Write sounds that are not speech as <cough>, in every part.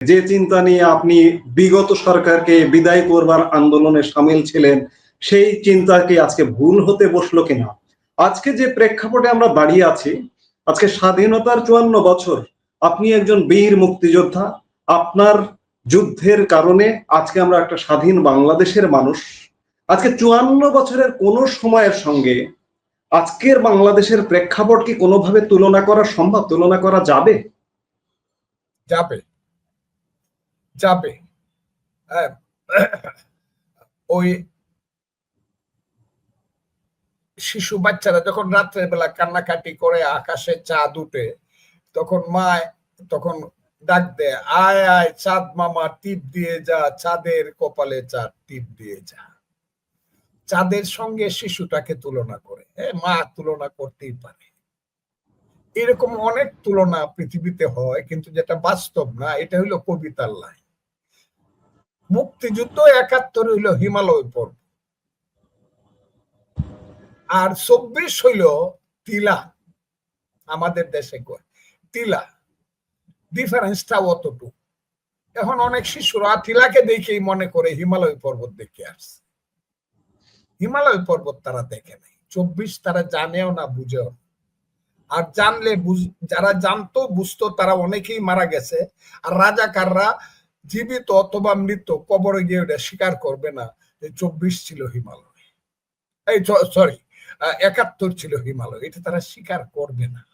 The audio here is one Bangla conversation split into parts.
যে চিন্তা নিয়ে আপনি বিগত সরকারকে বিদায় করবার আন্দোলনে সামিল ছিলেন, সেই চিন্তা কি আজকে ভুল হতে বসল কিনা? আজকে যে প্রেক্ষাপটে আমরা দাঁড়িয়ে আছি, আজকে স্বাধীনতার চুয়ান্ন বছর, আপনি একজন বীর মুক্তিযোদ্ধা, আপনার যুদ্ধের কারণে আজকে আমরা একটা স্বাধীন বাংলাদেশের মানুষ। আজকে চুয়ান্ন বছরের কোন সময়ের সঙ্গে আজকের বাংলাদেশের প্রেক্ষাপট কি কোনোভাবে তুলনা করা সম্ভব, তুলনা করা যাবে? যাবে। যাবে। হ্যাঁ, ওই শিশু বাচ্চারা যখন রাত্রের বেলা কান্নাকাটি করে আকাশে চাঁদ উঠে তখন মা তখন ডাক দেয় আয় আয় চাঁদ মামা টিপ দিয়ে যা চাঁদের কপালে চাঁদ টিপ দিয়ে যা। চাঁদের সঙ্গে শিশুটাকে তুলনা করে। মা তুলনা করতেই পারে। এরকম অনেক তুলনা পৃথিবীতে হয় কিন্তু যেটা বাস্তব না এটা হলো কবিতার লাইন। মুক্তিযুদ্ধ একাত্তর হইল হিমালয় পর্ব। আর চব্বিশ হইল তিলা, আমাদের দেশে তিলা ডিফারেন্সটা অতটুকু। এখন অনেক শিশুরা তিলাকে দেখেই মনে করে হিমালয় পর্বত দেখে আসছে। হিমালয় পর্বত তারা দেখে নাই। চব্বিশ তারা জানেও না, বুঝেও আর জানলে যারা জানতো, বুঝতো, তারা অনেকেই মারা গেছে। আর রাজাকাররা জীবিত অথবা মৃত, কবরে গিয়ে ওটা স্বীকার করবে না যে চব্বিশ ছিল হিমালয়। এই সরি একাত্তর ছিল হিমালয়। এটা তারা স্বীকার করবে না।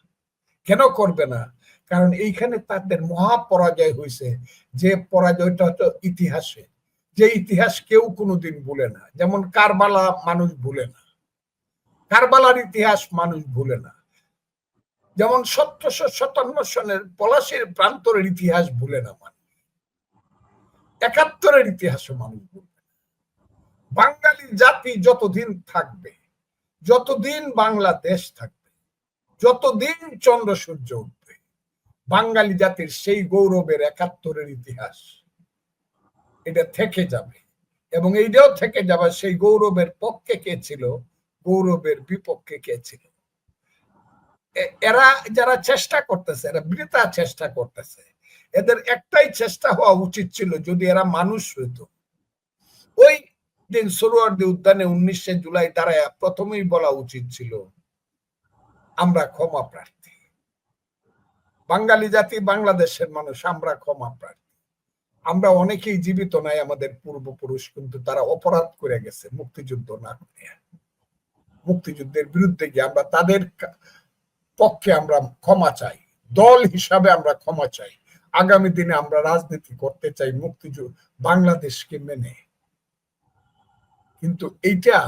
কেন করবে না? কারণ এইখানে তাদের মহা পরাজয় হয়েছে যে পরাজয়টা হতো ইতিহাসে। যে ইতিহাস কেউ কোনোদিন ভুলে না। যেমন কারবালা মানুষ ভুলে না। কারবালার ইতিহাস মানুষ ভুলে না। যেমন সতেরোশো সাতান্ন সনের পলাশের প্রান্তরের ইতিহাস ভুলে না মানুষ। একাত্তরের ইতিহাসও মানুষ ভুলবে বাঙালি জাতি যতদিন থাকবে, যতদিন বাংলাদেশ থাকবে, যতদিন চন্দ্র সূর্য উঠবে, বাঙালি জাতির সেই গৌরবের একাত্তরের ইতিহাস এটা থেকে যাবে। এবং এইটাও থেকে যাবে সেই গৌরবের পক্ষে কে ছিল, গৌরবের বিপক্ষে কে ছিল। এরা যারা চেষ্টা করতেছে, এরা বৃথা চেষ্টা করতেছে এদের একটাই চেষ্টা হওয়া উচিত ছিল যদি এরা মানুষ হইতো। ওই দিন সরোয়ার্দি উদ্যানে উনিশে জুলাই দাঁড়ায় প্রথমেই বলা উচিত ছিল, আমরা ক্ষমা প্রার্থী। বাঙালি জাতি, বাংলাদেশের মানুষ, আমরা ক্ষমা প্রার্থী। আমরা অনেকেই জীবিত নাই আমাদের পূর্বপুরুষ, কিন্তু তারা অপরাধ করে গেছে মুক্তিযুদ্ধ না করে। মুক্তিযুদ্ধের বিরুদ্ধে গিয়ে আমরা তাদের পক্ষে আমরা ক্ষমা চাই, দল হিসাবে আমরা ক্ষমা চাই। আগামী দিনে আমরা রাজনীতি করতে চাই মুক্তিযুদ্ধ বাংলাদেশকে মেনে। কিন্তু এইটা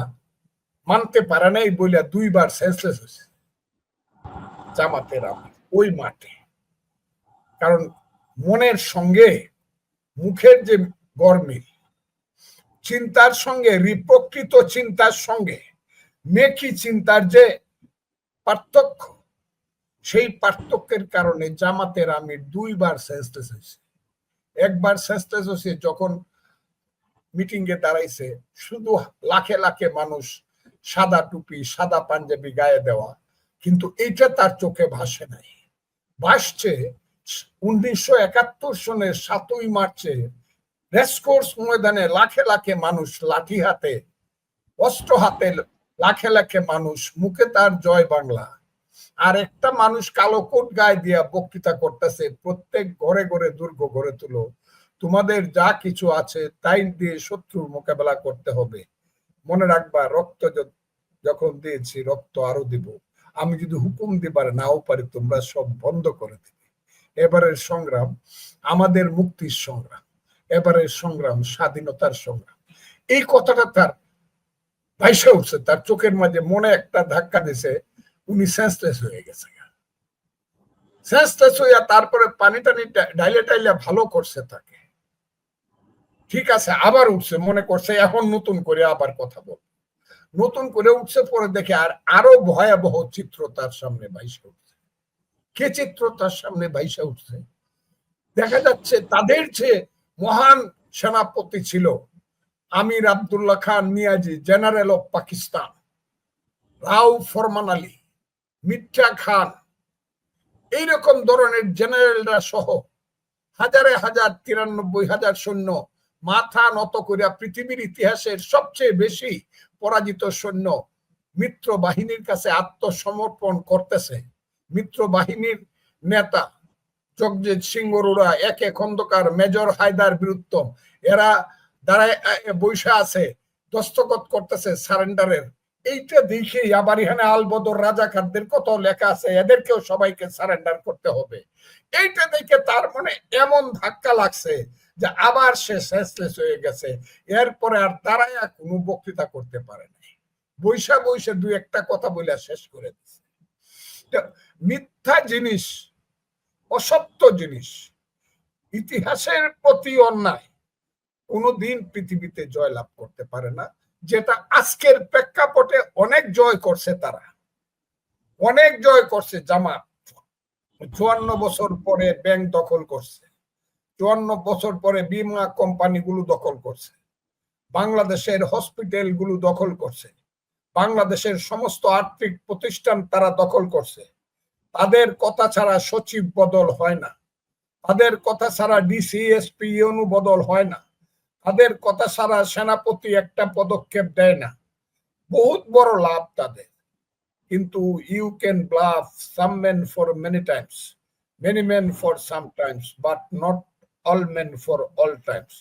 মানতে পারে নাই বলে দুইবার সেন্সলেস হয়েছে জামাতের আমার ওই মাঠে। কারণ মনের সঙ্গে, মুখের যে গরমিল, চিন্তার সঙ্গে, রিপ্রকৃত চিন্তার সঙ্গে মেকি চিন্তার যে পার্থক্য সেই পার্থক্যের কারণে জামাতের আমির দুইবার সেন্সলেস হয়েছে। একবার সেন্সলেস হয়েছে যখন মিটিং এ দাঁড়াইছে, শুধু লাখে লাখে মানুষ সাদা টুপি, সাদা পাঞ্জাবি গায়ে দেওয়া, কিন্তু এইটা তার চোখে ভাসে নাই। ভাসছে উনিশশো একাত্তর সনের সাতই মার্চে রেসকোর্স ময়দানে লাখে লাখে মানুষ লাঠি হাতে, অস্ত্র হাতে লাখে লাখে মানুষ, মুখে তার জয় বাংলা। আর একটা মানুষ কালো কোট গায়ে দিয়া বক্তৃতা করতেছে, প্রত্যেক ঘরে ঘরে দুর্গ গড়ে তুলো। তোমাদের যা কিছু আছে তাই দিয়ে শত্রুর মোকাবেলা করতে হবে। মনে রাখবা, রক্ত যখন দিয়েছি রক্ত আরও দিব। আমি যদি হুকুম দিবার নাও পারি, তোমরা সব বন্ধ করে দিবে। এবারের সংগ্রাম আমাদের মুক্তির সংগ্রাম। এবারের সংগ্রাম স্বাধীনতার সংগ্রাম। এই কথাটা তার ভাইসা উঠছে, তার চোখের মাঝে মনে একটা ধাক্কা দিছে উনি সেন্সলেস হয়ে গেছে সেন্সলেস হইয়া তারপরে পানি টানি ডাইলে টাইলে ভালো করছে তাকে। ঠিক আছে, আবার উঠছে, মনে করছে এখন নতুন করে আবার কথা বল। নতুন করে উঠছে, পরে দেখে আর আরও ভয়াবহ চিত্র তার সামনে বাইসে উঠছে। কে চিত্র তার সামনে বাইসে উঠছে? দেখা যাচ্ছে তাদের যে মহান সেনাপতি ছিল, আমির আবদুল্লাহ খান মিয়াজি, জেনারেল অফ পাকিস্তান, রাও ফরমান আলী মির্জা খান, এইরকম ধরনের জেনারেলরা সহ হাজারে হাজার, তিরানব্বই হাজার সৈন্য মাথা নত করিয়া পৃথিবীর ইতিহাসের সবচেয়ে বেশি পরাজিত সৈন্য মিত্র বাহিনীর কাছে আত্মসমর্পণ করতেছে। মিত্র বাহিনীর নেতা জগজিৎ সিং অরোরা, একে খন্দকার মেজর হায়দার বীরুত্তম, এরা দাঁড়ায় বৈশা আছে, দস্তখত করতেছে সারেন্ডারের এইটা দেখেই আবার এখানে আলবদর রাজাকারদের কত লেখা আছে, এদেরকেও সবাইকে সারেন্ডার করতে হবে। এইটা দেখে তার মনে এমন ধাক্কা লাগছে যে আবার সে শেষলেস হয়ে গেছে। এরপরে আর দাঁড়ায় কোনো বক্তৃতা করতে পারে নাই। বৈশা বৈশা দুই একটা কথা বলে শেষ করে দিচ্ছে মিথ্যা জিনিস, অসত্য জিনিস, ইতিহাসের প্রতি অন্যায় কোনোদিন পৃথিবীতে জয়লাভ করতে পারে না। যেটা আজকের প্রেক্ষাপটে অনেক জয় করছে তারা। অনেক জয় করছে জামাত। চুয়ান্ন বছর পরে ব্যাংক দখল করছে। চুয়ান্ন বছর পরে বিমা কোম্পানিগুলো দখল করছে। বাংলাদেশের হসপিটালগুলো দখল করছে। বাংলাদেশের সমস্ত আর্থিক প্রতিষ্ঠান তারা দখল করছে। তাদের কথা ছাড়া সচিব বদল হয় না। তাদের কথা ছাড়া ডিসিএসপি অনুবদল হয় না। তাদের কথা সারা সেনাপতি একটা পদক্ষেপ দেয় না। বহুত বড় লাভ তাদের। কিন্তু you can bluff some men for many times many men for some times but not all men for all times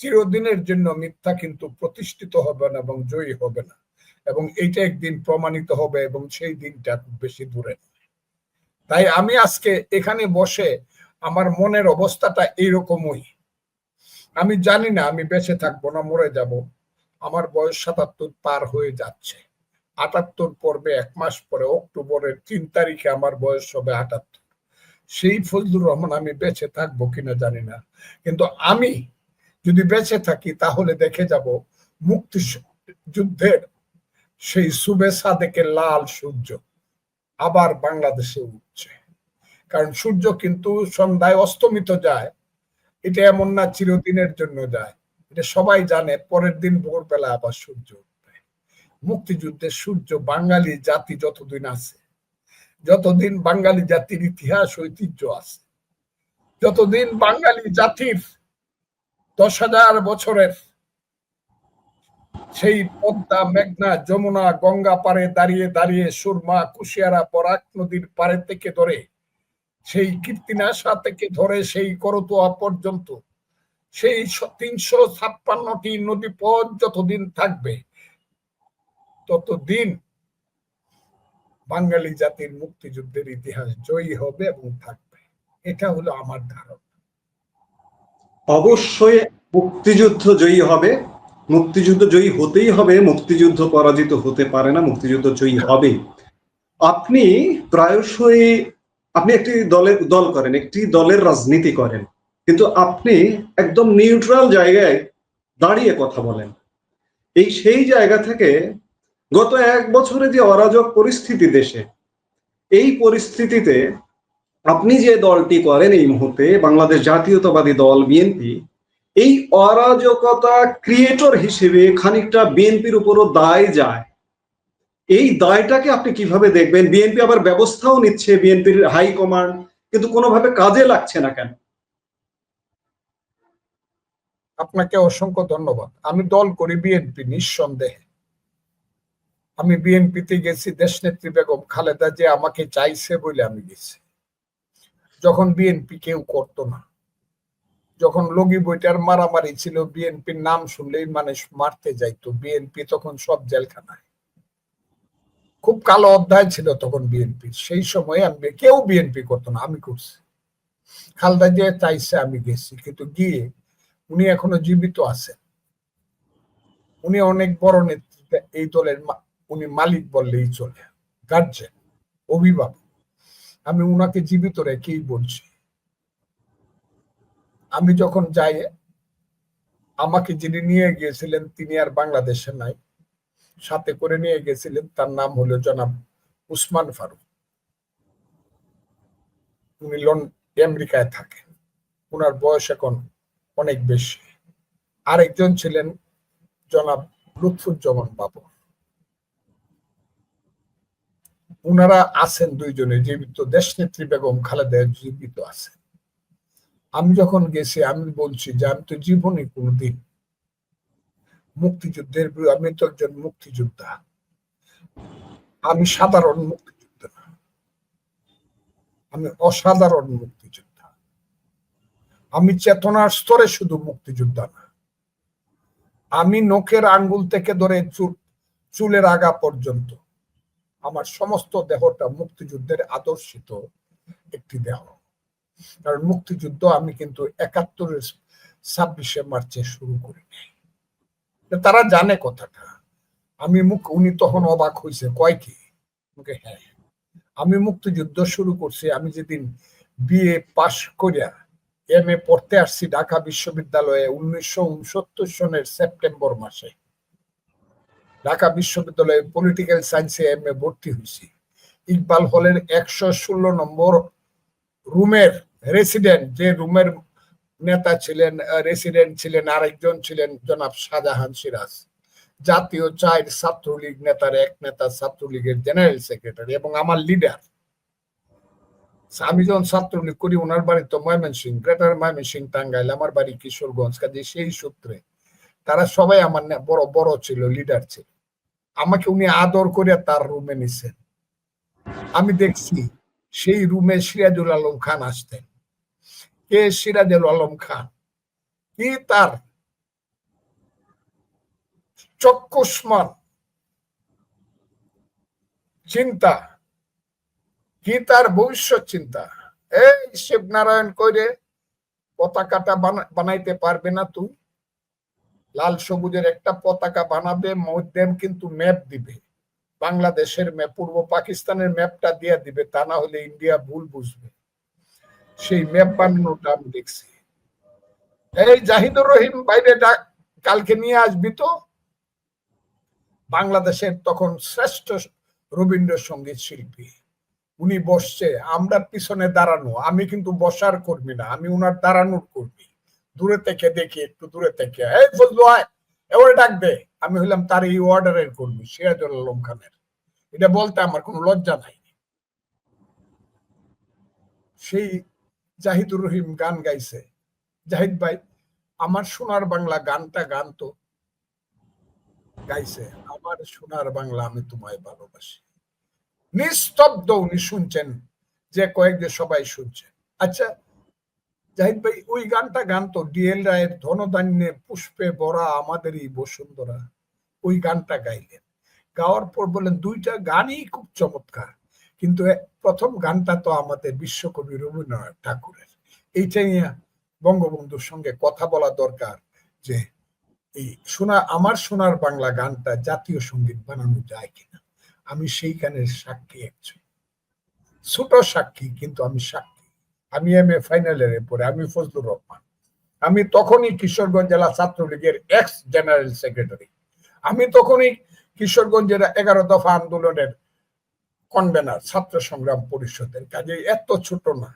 চিরদিনের জন্য মিথ্যা কিন্তু প্রতিষ্ঠিত হবে না এবং জয়ী হবে না। এবং এইটা একদিন প্রমাণিত হবে এবং সেই দিনটা খুব বেশি দূরে তাই আমি আজকে এখানে বসে আমার মনের অবস্থাটা এইরকমই। আমি জানি না, আমি বেঁচে থাকব না, মরে যাব। আমার বয়স সাতাত্তর পার হয়ে যাচ্ছে। আটাত্তর পর্বে এক মাস পরে অক্টোবরের তিন তারিখে আমার বয়স হবে আটাত্তর। সেই ফজলুর রহমান, আমি বেঁচে থাকব কিনা জানি না। কিন্তু আমি যদি বেঁচে থাকি, তাহলে দেখে যাব মুক্তি যুদ্ধের সেই সুবে সাদেকের লাল সূর্য আবার বাংলাদেশে উঠছে। কারণ সূর্য কিন্তু সন্ধ্যায় অস্তমিত যায় এটা এমন না চিরদিনের জন্য যায়। এটা সবাই জানে, পরের দিন ভোরবেলা আবার সূর্য উঠবে। মুক্তিযুদ্ধের সূর্য বাঙালি জাতি যতদিন আছে, যতদিন বাঙালি জাতির ইতিহাস, ঐতিহ্য আছে, যতদিন বাঙালি জাতির দশ হাজার বছরের সেই পদ্মা, মেঘনা, যমুনা, গঙ্গা পারে দাঁড়িয়ে দাঁড়িয়ে সুরমা, কুশিয়ারা, বরাক নদীর পারে থেকে ধরে সেই কীর্তিনাশা থেকে ধরে সেই করতোয়া পর্যন্ত। সেই তিনশো ছাপ্পান্নটি নদী পথ যতদিন থাকবে, ততদিন বাঙালি জাতির মুক্তিযুদ্ধের ইতিহাস জয়ী হবে এবং থাকবে। এটা হলো আমার ধারণা। অবশ্যই মুক্তিযুদ্ধ জয়ী হবে। মুক্তিযুদ্ধ জয়ী হতেই হবে, মুক্তিযুদ্ধ পরাজিত হতে পারে না, মুক্তিযুদ্ধ জয়ী হবে আপনি প্রায়শই আপনি একটি দলের দল করেন, একটি দলের রাজনীতি করেন, কিন্তু আপনি একদম নিউট্রাল জায়গায় দাঁড়িয়ে কথা বলেন। এই সেই জায়গা থেকে গত এক বছরে যে অরাজক পরিস্থিতি দেশে, এই পরিস্থিতিতে আপনি যে দলটি করেন এই মুহূর্তে, বাংলাদেশ জাতীয়তাবাদী দল, বিএনপি, এই অরাজকতা ক্রিয়েটর হিসেবে খানিকটা বিএনপির উপরও দায় যায়। এই দায়টাকে আপনি কীভাবে দেখবেন? বিএনপি আবার ব্যবস্থাও নিচ্ছে বিএনপির হাই কমান্ড, কিন্তু কোনোভাবে কাজে লাগছে না কেন? আপনাকে অসংখ্য ধন্যবাদ। আমি দল করি বিএনপি, নিঃসন্দেহে। আমি বিএনপিতে গেছি, দেশনেত্রী বেগম খালেদা যে আমাকে চাইছে বলে আমি গেছি। যখন বিএনপি কেউ করতো না। যখন লগি বইটার মারামারি ছিল, বিএনপির নাম শুনলেই মানুষ মারতে যাইতো। বিএনপি তখন সব জেলখানায়। খুব কালো অধ্যায় ছিল তখন বিএনপির সেই সময় আমি কেউ বিএনপি করতো না, আমি করছি। খালদা যে চাইছে, আমি গেছি। কিন্তু গিয়ে উনি এখনও জীবিত আছেন। উনি অনেক বড় নেতৃত্বে এই দলের উনি মালিক বললেই চলে। গার্জেন অভিভাবক। আমি উনাকে জীবিত রেখেই বলছি। আমি যখন যাই, আমাকে যিনি নিয়ে গিয়েছিলেন, তিনি আর বাংলাদেশে নাই। সাথে করে নিয়ে গেছিলেন তার নাম হলো জনাব উসমান ফারুক উনি আমেরিকায় থাকেন ওনার বয়স এখন অনেক বেশি আরেকজন ছিলেন জনাব লুৎফুজ্জামান বাবু উনারা আছেন দুইজনে জীবিত দেশনেত্রী বেগম খালেদা জীবিত আছেন আমি যখন গেছি আমি বলছি যে আমি তো জীবনে কোনোদিন মুক্তিযুদ্ধের আমি তো একজন মুক্তিযোদ্ধা। আমি সাধারণ মুক্তিযোদ্ধা আমি অসাধারণ মুক্তিযোদ্ধা। আমি চেতনার স্তরে শুধু মুক্তিযোদ্ধা না। আমি নখের আঙ্গুল থেকে ধরে চুল, চুলের আগা পর্যন্ত আমার সমস্ত দেহটা মুক্তিযুদ্ধের আদর্শিত একটি দেহ। কারণ মুক্তিযুদ্ধ আমি কিন্তু একাত্তরের ছাব্বিশে মার্চে শুরু করি নাই তারা জানে কথাটা। আমি মুখ, উনি তখন অবাক হয়েছে কয় কি? হ্যাঁ। আমি মুক্তিযুদ্ধ শুরু করছি, আমি যেদিন বিএ পাশ করিয়া এম এ পড়তে আসছি ঢাকা বিশ্ববিদ্যালয়ে উনিশশো উনসত্তর সনের সেপ্টেম্বর মাসে। ঢাকা বিশ্ববিদ্যালয়ে পলিটিক্যাল সায়েন্সে এম এ ভর্তি হয়েছি ইকবাল হলের একশো ষোলো নম্বর রুমের রেসিডেন্ট যে রুমের নেতা ছিলেন রেসিডেন্ট ছিলেন, আরেকজন ছিলেন জনাব শাহজাহান সিরাজ। জাতীয় চাইল্ড ছাত্রলীগ নেতার এক নেতা ছাত্রলীগের জেনারেল সেক্রেটারি এবং আমার লিডার আমি যখন ছাত্রলীগ করি, ওনার বাড়ি তো ময়মনসিং গ্রেটার ময়মনসিং টাঙ্গাইল, আমার বাড়ি কিশোরগঞ্জ, কাজে সেই সূত্রে তারা সবাই আমার বড় বড় ছিল লিডার ছিল। আমাকে উনি আদর করে তার রুমে নিছেন। আমি দেখছি সেই রুমে সিরাজুল আলম খান আসতেন। কে সিরাজুল আলম খান? কি তার? চক্ষুষ্মান চিন্তা। কি তার ভবিষ্যৎ চিন্তা? এই শিবনারায়ণ কইরে, পতাকাটা বানা- বানাইতে পারবে না তুই। লাল সবুজের একটা পতাকা বানাবে মধ্যে কিন্তু ম্যাপ দিবে। বাংলাদেশের ম্যাপ, পূর্ব পাকিস্তানের ম্যাপটা দিয়ে দিবে, তা না হলে ইন্ডিয়া ভুল বুঝবে। সেই ম্যাপ বানানোটা আমি দেখছি। এই জাহিদুর রহিম বাইরে কালকে নিয়ে আসবি তো? বাংলাদেশের তখন শ্রেষ্ঠ রবীন্দ্রসঙ্গীত শিল্পী। উনি বসছে, আমরা পিছনে দাঁড়ানো, আমি কিন্তু বসার কর্মী না, আমি উনার দাঁড়ানোর কর্মী। দূরে থেকে দেখি, একটু দূরে থেকে, এই ফজলু আয়, এবারে ডাক আমি হইলাম তার এই অর্ডারের কর্মী, সিরাজুল আলম খানের। এটা বলতে আমার কোনো লজ্জা নাই। সেই জাহিদুর রহিম গান গাইছে। জাহিদ ভাই, আমার সোনার বাংলা গানটা গান তো গাইছে। আমার সোনার বাংলা আমি তোমায় ভালোবাসি। নিস্তব্ধ উনি শুনছেন যে কয়েকজন সবাই শুনছেন আচ্ছা জাহিদ ভাই, ওই গানটা গান তো ডিএল রায়ের ধনধান্যে পুষ্পে ভরা আমাদেরই বসুন্ধরা। ওই গানটা গাইলেন। গাওয়ার পর বলেন দুইটা গানই খুব চমৎকার। কিন্তু প্রথম গানটা তো আমাদের বিশ্বকবি রবীন্দ্রনাথ ঠাকুরের। এইটা নিয়ে বঙ্গবন্ধুর সঙ্গে কথা বলা দরকার যে এই সোনা, আমার সোনার বাংলা গানটা জাতীয় সংগীত বানানো যায় কিনা। আমি সেই গানের সাক্ষী একজন। ছোট সাক্ষী, কিন্তু আমি সাক্ষী। আমি এম এ ফাইনালের পরে আমি ফজলুর রহমান। আমি তখনই কিশোরগঞ্জ জেলা ছাত্রলীগের এক্স জেনারেল সেক্রেটারি আমি তখনই কিশোরগঞ্জের এগারো দফা আন্দোলনের কনভেনার, ছাত্র সংগ্রাম পরিষদের কাজে এত ছোট না।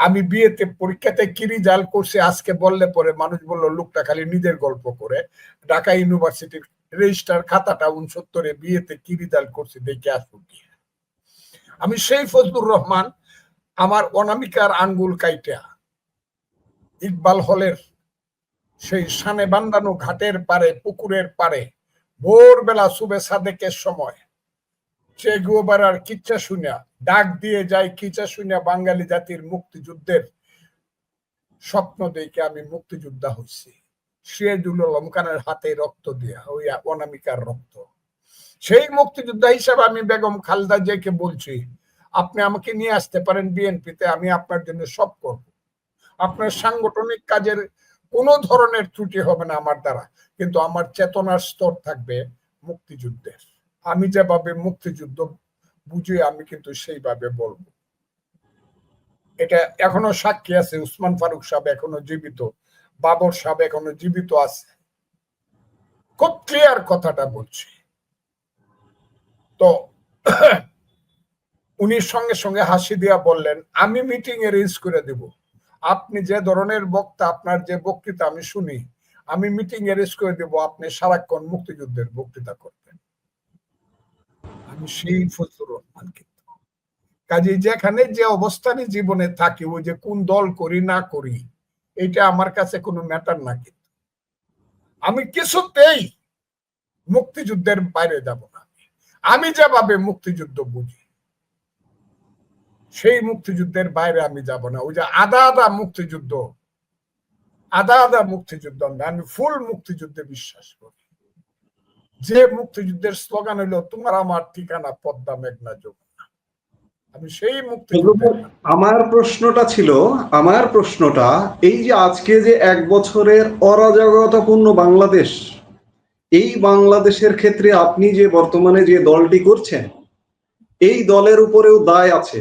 আমি বিয়েতে পরীক্ষাতে কি রেজাল্ট করছি আজকে বললে পরে মানুষ বলল, লোকটা খালি নিজের গল্প করে। ঢাকা ইউনিভার্সিটির রেজিস্টার খাতাটা উনসত্তরে, বিয়েতে কি রেজাল্ট করছি দেখে গিয়ে। আমি সেই ফজলুর রহমান, আমার অনামিকার আঙ্গুল কাইটা। ইকবাল হলের সেই সানে বান্দানো ঘাটের পারে পুকুরের পারে ভোরবেলা শুভে সাদেকের সময়। সে গোবারার কিচ্ছা শুনিয়া, ডাক দিয়ে যায় কিচ্ছা শুনিয়া বাঙালি জাতির মুক্তিযুদ্ধের স্বপ্ন দেখে আমি মুক্তিযোদ্ধা হচ্ছি সিরাজুল আলম খানের হাতে রক্ত দিয়া, ওই অনামিকার রক্ত। সেই মুক্তিযোদ্ধা হিসাবে আমি বেগম খালদা জেকে বলছি, আপনি আমাকে নিয়ে আসতে পারেন বিএনপিতে, আমি আপনার জন্য সব করব। আপনার সাংগঠনিক কাজের কোনো ধরনের ত্রুটি হবে না আমার দ্বারা, কিন্তু আমার চেতনার স্তর থাকবে মুক্তিযুদ্ধের। আমি যেভাবে মুক্তিযুদ্ধ বুঝি, আমি কিন্তু সেইভাবে বলব। এটা এখনও সাক্ষী আছে, উসমান ফারুক সাহেব এখনও জীবিত, বাবর সাহেব এখনও জীবিত আছে। খুব ক্লিয়ার কথাটা বলছি। তো <clears throat> উনি সঙ্গে সঙ্গে হাসি দিয়া বললেন, আমি মিটিং এরেঞ্জ করে দেব। আপনি যে ধরনের বক্তা, আপনার যে বক্তৃতা আমি শুনি, আমি মিটিং এরেঞ্জ করে দেব, আপনি সারাক্ষণ মুক্তিযুদ্ধের বক্তৃতা করবেন। আমি সেই ফজলুর রহমান কিন্তু। কাজে যেখানে যে অবস্থানে জীবনে থাকি, ওই যে কোন দল করি না করি, এটা আমার কাছে কোনো ম্যাটার না কিন্তু। আমি কিছুতেই মুক্তিযুদ্ধের বাইরে যাব না। আমি যেভাবে মুক্তিযুদ্ধ বুঝি, সেই মুক্তিযুদ্ধের বাইরে আমি যাব না। ওই যে আদা আদা মুক্তিযুদ্ধ আদা আদা মুক্তিযুদ্ধ, আমি ফুল মুক্তিযুদ্ধে বিশ্বাস করি। যে মুক্তিযুদ্ধের স্লোগান হইল, তোমার আমার ঠিকানা, পদ্মা মেঘনা যমুনা। আমি সেই মুক্তিযুদ্ধ আমার প্রশ্নটা ছিল, আমার প্রশ্নটা, এই যে আজকে যে এক বছরের অরাজকতাপূর্ণ বাংলাদেশ, এই বাংলাদেশের ক্ষেত্রে আপনি যে বর্তমানে যে দলটি করছেন, এই দলের উপরেও দায় আছে,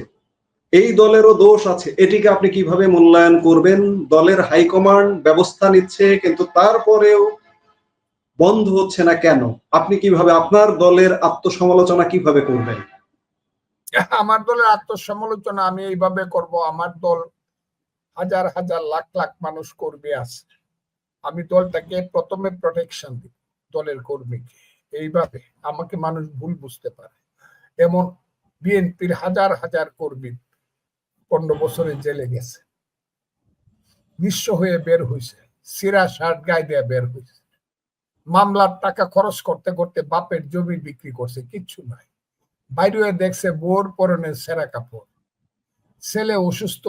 এই দলেরও দোষ আছে, এটিকে আপনি কীভাবে মূল্যায়ন করবেন? দলের হাইকমান্ড ব্যবস্থা নিচ্ছে, কিন্তু তারপরেও বন্ধ হচ্ছে না কেন? আপনি কীভাবে, আপনার দলের আত্মসমালোচনা কীভাবে করবেন? আমার দলের আত্মসমালোচনা আমি এইভাবে করব, আমার দল হাজার হাজার লাখ লাখ মানুষ কর্মী আছে। আমি দলটাকে প্রথমে প্রোটেকশন দিব, দলের কর্মীকে। এইভাবে আমাকে মানুষ ভুল বুঝতে পারে। এমন বিএনপির হাজার হাজার কর্মী পনেরো বছরে জেলে গেছে। নিঃস্ব হয়ে বের হয়েছে সিরা শার্ট গায়ে দিয়ে বের হয়েছে মামলার টাকা খরচ করতে করতে বাপের জমি বিক্রি করছে, কিচ্ছু নাই। বাইরে দেখছে বোর পরনের সেরা কাপড়। ছেলে অসুস্থ,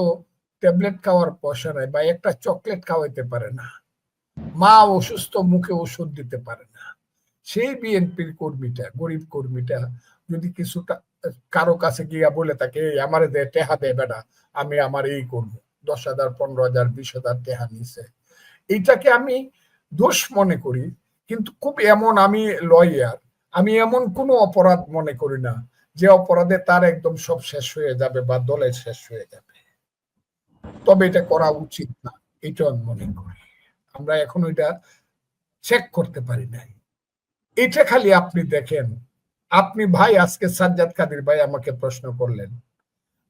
ট্যাবলেট খাওয়ার পয়সা নাই বা একটা চকলেট খাওয়াইতে পারে না। মা অসুস্থ, মুখে ওষুধ দিতে পারে না। সেই বিএনপির কর্মীটা, গরিব কর্মীটা যদি কিছুটা, কারও কাছে গিয়া বলে তাকে "এই আমারে দে, টেহা দে বেটা, আমি আমার এই করব। দশ হাজার, পনেরো হাজার, বিশ হাজার টেহা নিছে। এইটাকে আমি দোষ মনে করি কিন্তু খুব এমন আমি লয়ার আমি এমন কোনো অপরাধ মনে করি না, যে অপরাধে তার একদম সব শেষ হয়ে যাবে বা দলের শেষ হয়ে যাবে। তবে এটা করা উচিত না এটা আমি মনে করি। আমরা এখন ওইটা চেক করতে পারি নাই। এটা খালি আপনি দেখেন। আপনি ভাই, আজকে সাজ্জাদ কাদির ভাই আমাকে প্রশ্ন করলেন,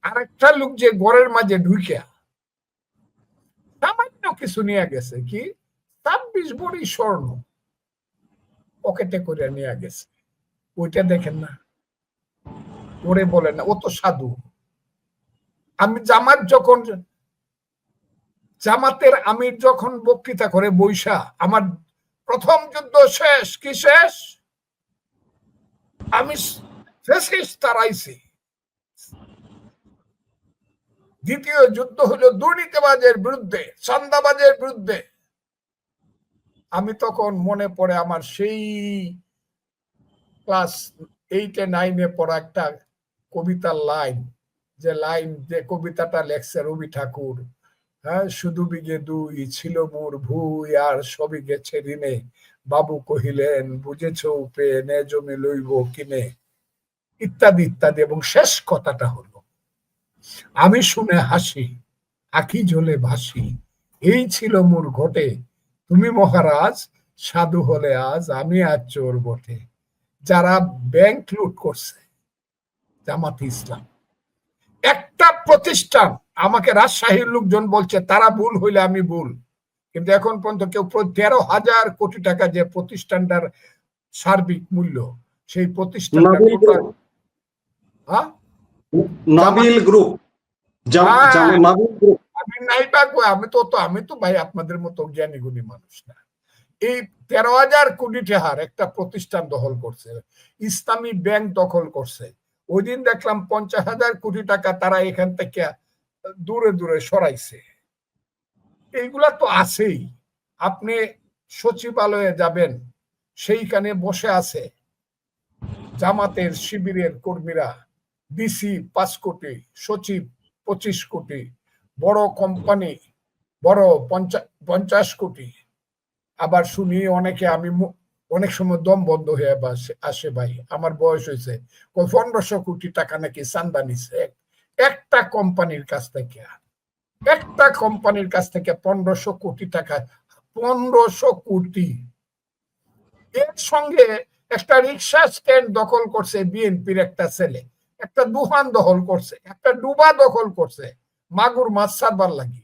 আরেকটা লোক যে গড়ের মাঝে ঢুকিয়া সামান্য কিছু নিয়ে গেছে কি? ছাব্বিশ বড়ি স্বর্ণ। পকেটে করে নিয়ে গেছে। ওইটা দেখেন না। ওরে বলে না, ও তো সাধু। আমি জামাত যখন, জামাতের আমির যখন বক্তৃতা করে বৈশা, আমার প্রথম যুদ্ধ শেষ, কি শেষ? আমি তারাইছি। দ্বিতীয় যুদ্ধ হলো দুর্নীতিবাজের বিরুদ্ধে চান্দাবাজের বিরুদ্ধে। আমি তখন মনে পড়ে আমার সেই ক্লাস এইটে নাইনে পড়া একটা কবিতার লাইন, যে লাইন যে কবিতাটা লেখছে রবি ঠাকুর হ্যাঁ শুধু বিঘে দুই ছিল মোর ভুই, আর সবই গেছে ঋণে। বাবু কহিলেন, বুঝেছ উপে, নে জমি লইব কিনে। ইত্যাদি ইত্যাদি, এবং শেষ কথাটা হলো, আমি শুনে হাসি, আখি ঝোলে ভাসি, এই ছিল মোর ঘটে তুমি মহারাজ সাধু হলে আজ আমি আজ চোর বটে। যারা ব্যাংক লুট করছে জামাত ইসলাম। একটা প্রতিষ্ঠান আমাকে রাজশাহীর লোকজন বলছে তারা ভুল হইলে আমি ভুল। কিন্তু এখন পর্যন্ত কেউ তেরো হাজার কোটি টাকা যে প্রতিষ্ঠানটার সার্বিক মূল্য সেই প্রতিষ্ঠানটা নাবিল গ্রুপ। হ্যাঁ? নাবিল গ্রুপ। নাই আমি তো তো, আমি তো ভাই আপনাদের মতো জ্ঞানী গুণী মানুষ না। এই তেরো হাজার কোটি টাকার একটা প্রতিষ্ঠান দখল করছে, ইসলামী ব্যাংক দখল করছে। ওই দিন দেখলাম পঞ্চাশ হাজার কোটি টাকা তারা এখান থেকে দূরে দূরে সরাইছে। এইগুলা তো আছেই। আপনি সচিবালয়ে যাবেন, সেইখানে বসে আছে জামাতের শিবিরের কর্মীরা, ডিসি পাঁচ কোটি, সচিব পঁচিশ কোটি বড় কোম্পানি বড় পঞ্চাশ কোটি। আবার শুনি অনেকে আমি অনেক সময় দম বন্ধ হয়ে আসে ভাই। আমার বয়স হয়েছে পনেরোশো কোটি টাকা নাকি চান্দা নিছে। একটা কোম্পানির কাছ থেকে, একটা কোম্পানির কাছ থেকে পনেরোশো কোটি টাকা, পনেরোশো কোটি। এর সঙ্গে একটা রিক্সা স্ট্যান্ড দখল করছে বিএনপির একটা ছেলে, একটা দুহান দখল করছে, একটা ডুবা দখল করছে। মাগুর মাছ সারবার লাগে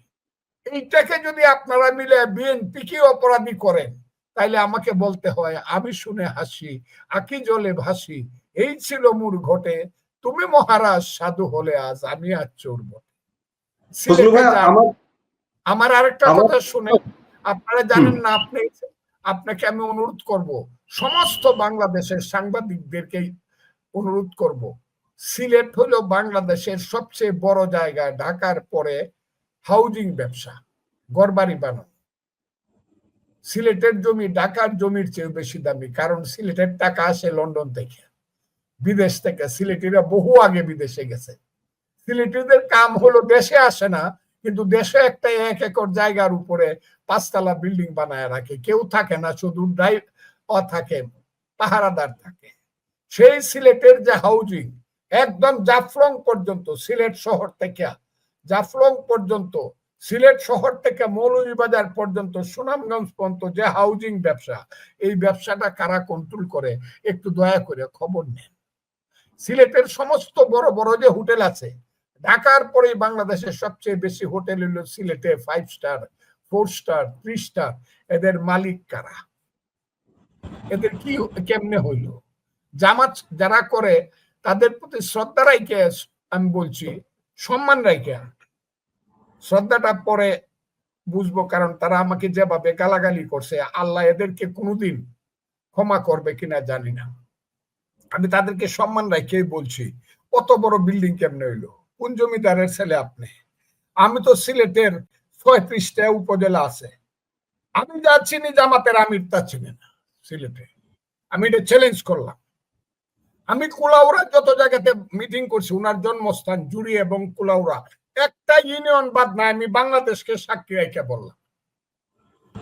এইটাকে যদি আপনারা মিলে বিএনপি কি অপরাধী করেন তাইলে আমাকে বলতে হয় আমি শুনে হাসি আকি জলে ভাসি এই ছিল মোর ঘটে তুমি মহারাজ সাধু হলে আজ আমি আর। আমার আমার আরেকটা কথা শুনে আপনারা জানেন না আপনি আপনাকে আমি অনুরোধ করব সমস্ত বাংলাদেশের সাংবাদিকদেরকে অনুরোধ করব সিলেট হলো বাংলাদেশের সবচেয়ে বড় জায়গা, ঢাকার পরে হাউজিং ব্যবসা গড়বাড়ি বানানো। সিলেটের জমি ঢাকার জমির চেয়ে বেশি দামি, কারণ সিলেটের টাকা আসে লন্ডন থেকে। বিদেশ থেকে, সিলেটিরা বহু আগে বিদেশে গেছে। সিলেটিদের কাম হলো দেশে আসে না, কিন্তু দেশে একটা এক একর জায়গার উপরে পাঁচতলা বিল্ডিং বানায় রাখে। কেউ থাকে না, শুধু ড্রাইভ থাকে, পাহারাদার থাকে। সেই সিলেটের যে হাউজিং একদম জাফলং পর্যন্ত, সিলেট শহর থেকে। জাফলং পর্যন্ত, সিলেট শহর থেকে মৌলভীবাজার পর্যন্ত, সুনামগঞ্জ পর্যন্ত যে হাউজিং ব্যবসা, এই ব্যবসাটা কারা কন্ট্রোল করে? একটু দয়া করে খবর নেন। সিলেটের সমস্ত বড় বড় যে হোটেল আছে, ঢাকার পরেই বাংলাদেশের সবচেয়ে বেশি হোটেল হলো সিলেটে five star four star three star এদের মালিক কারা? এদের কি কেমনে হইল? জামাত যারা করে তাদের প্রতি শ্রদ্ধা রাইকে আমি বলছি, সম্মান রাইকে শ্রদ্ধাটা পরে বুঝব, কারণ তারা আমাকে যেভাবে গালাগালি করছে, আল্লাহ এদেরকে কোনোদিন ক্ষমা করবে কিনা জানি না। আমি তাদেরকে সম্মান রাখেই বলছি কত বড় বিল্ডিং কেমনে হইল? কোন জমিদারের ছেলে আপনি? আমি তো সিলেটের ছয়ত্রিশটা উপজেলা আছে। আমি যা চিনি জামাতের আমির তা চিনি না সিলেটে। আমি এটা চ্যালেঞ্জ করলাম। আমি কুলাউড়া যত জায়গাতে মিটিং করছি, উনার জন্মস্থান জুড়ি এবং কুলাউড়া। একটা ইউনিয়ন বাদ নাই, আমি বাংলাদেশকে সাক্ষী রেখে বললাম।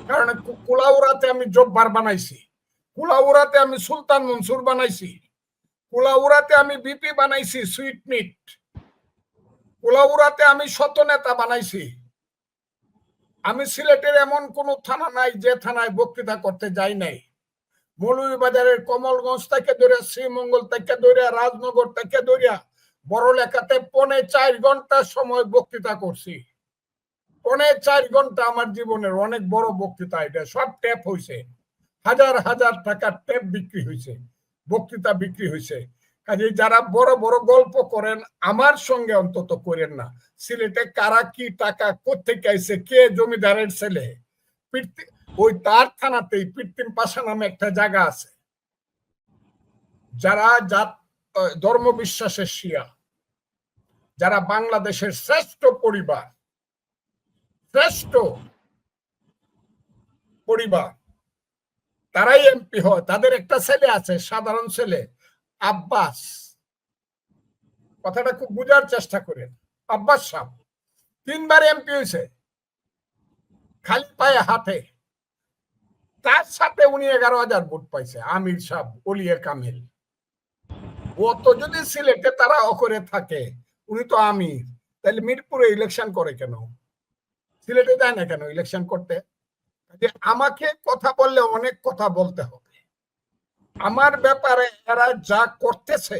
কারণ কু- কুলাউড়াতে আমি জব্বার বানাইছি। কুলাউড়াতে আমি সুলতান মনসুর বানাইছি। কুলাউড়াতে আমি বিপি বানাইছি সুইট মিট। কুলাউড়াতে আমি শত নেতা বানাইছি। আমি সিলেটের এমন কোন থানা নাই যে থানায় বক্তৃতা করতে যাই নাই। মৌলভীবাজারের কমলগঞ্জ থেকে ধরে শ্রীমঙ্গল থেকে ধরে রাজনগর থেকে ধরে বড় লেখাতে পনে চার ঘণ্টা সময় বক্তৃতা করছি। পনে চার ঘণ্টা আমার জীবনের অনেক বড় বক্তৃতা এটা, সব ট্যাপ হয়েছে হাজার হাজার টাকার ট্যাপ বিক্রি হয়েছে বক্তৃতা বিক্রি হয়েছে কাজে যারা বড় বড় গল্প করেন, আমার সঙ্গে অন্তত করেন না। সিলেটে কারা কি টাকা কোথেকে আইছে, কে জমিদারের ছেলে? ওই তার থানাতেই কৃত্রিম পাশা নামে একটা জায়গা আছে। যারা জাত ধর্ম বিশ্বাসের শিয়া, যারা বাংলাদেশের শ্রেষ্ঠ পরিবার শ্রেষ্ঠ পরিবার, তারাই এমপি হয়। তাদের একটা ছেলে আছে, সাধারণ ছেলে, আব্বাস। কথাটা খুব বুঝার চেষ্টা করেন। আব্বাস সাহ তিনবার এমপি হয়েছে, খালি পায়ে হাতে তার সাথে উনি এগারো হাজার ভোট পাইছে, আমির সাহ অলিয়া কামিল। ও তো যদি সিলেটে তারা অকরে থাকে, উনি তো আমির। তাহলে মিরপুরে ইলেকশন করে কেন? সিলেটে যায় না কেন ইলেকশন করতে? যে আমাকে কথা বললে অনেক কথা বলতে হবে। আমার ব্যাপারে এরা যা করতেছে,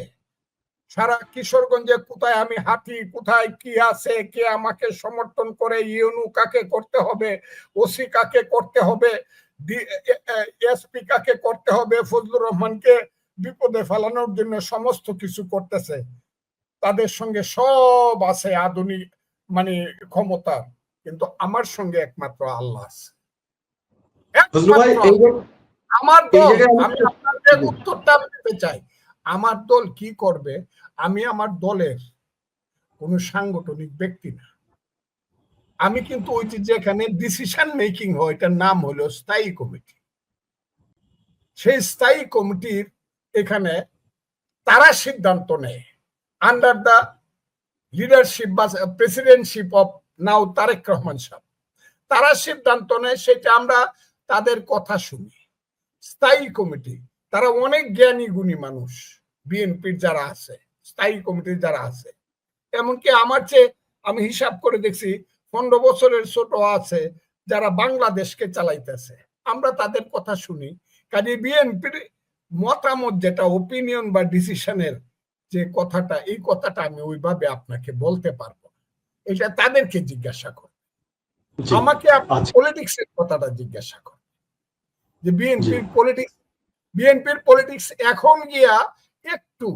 সারা কিশোরগঞ্জে কোথায় আমি হাঁটি, কোথায় কি আছে, কে আমাকে সমর্থন করে, ইউনু কাকে করতে হবে, ওসি কাকে করতে হবে করতে হবে ফজলুর রহমানকে বিপদে ফেলানোর জন্য সমস্ত কিছু করতেছে। তাদের সঙ্গে সব আছে আধুনিক মানে ক্ষমতা কিন্তু আমার সঙ্গে একমাত্র আল্লাহ আছে। আমার দল আমি- আপনাদের উত্তরটা দিতে চাই। আমার দল কি করবে? আমি আমার দলের কোন সাংগঠনিক ব্যক্তি না। আমি কিন্তু ওই যে যেখানে ডিসিশন মেকিং হয়, এটার নাম হলো স্থায়ী কমিটি। সেই স্থায়ী কমিটির এখানে তারা সিদ্ধান্ত নেয়। আন্ডার দা লিডারশিপ বা presidentship of now Tarek Rahman সাহেব। তারা সিদ্ধান্ত নেয়, সেটা আমরা তাদের কথা শুনি। স্থায়ী কমিটি, তারা অনেক জ্ঞানী গুণী মানুষ, বিএনপির যারা আছে, স্থায়ী কমিটির যারা আছে। এমনকি আমার চেয়ে আমি হিসাব করে দেখছি পনেরো বছরের ছোট আছে যারা বাংলাদেশকে চালাইতেছে। আমরা তাদের কথা শুনি। কাজে বিএনপির মতামত যেটা ওপিনিয়ন বা ডিসিশনের যে কথাটা এই কথাটা আমি ওইভাবে আপনাকে বলতে পারব। এটা তাদেরকে জিজ্ঞাসা কর আমাকে আচ্ছা। পলিটিক্স এর কথাটা জিজ্ঞাসা কর যে বিএনপির পলিটিক্স বিএনপির পলিটিক্স এখন গিয়া একটু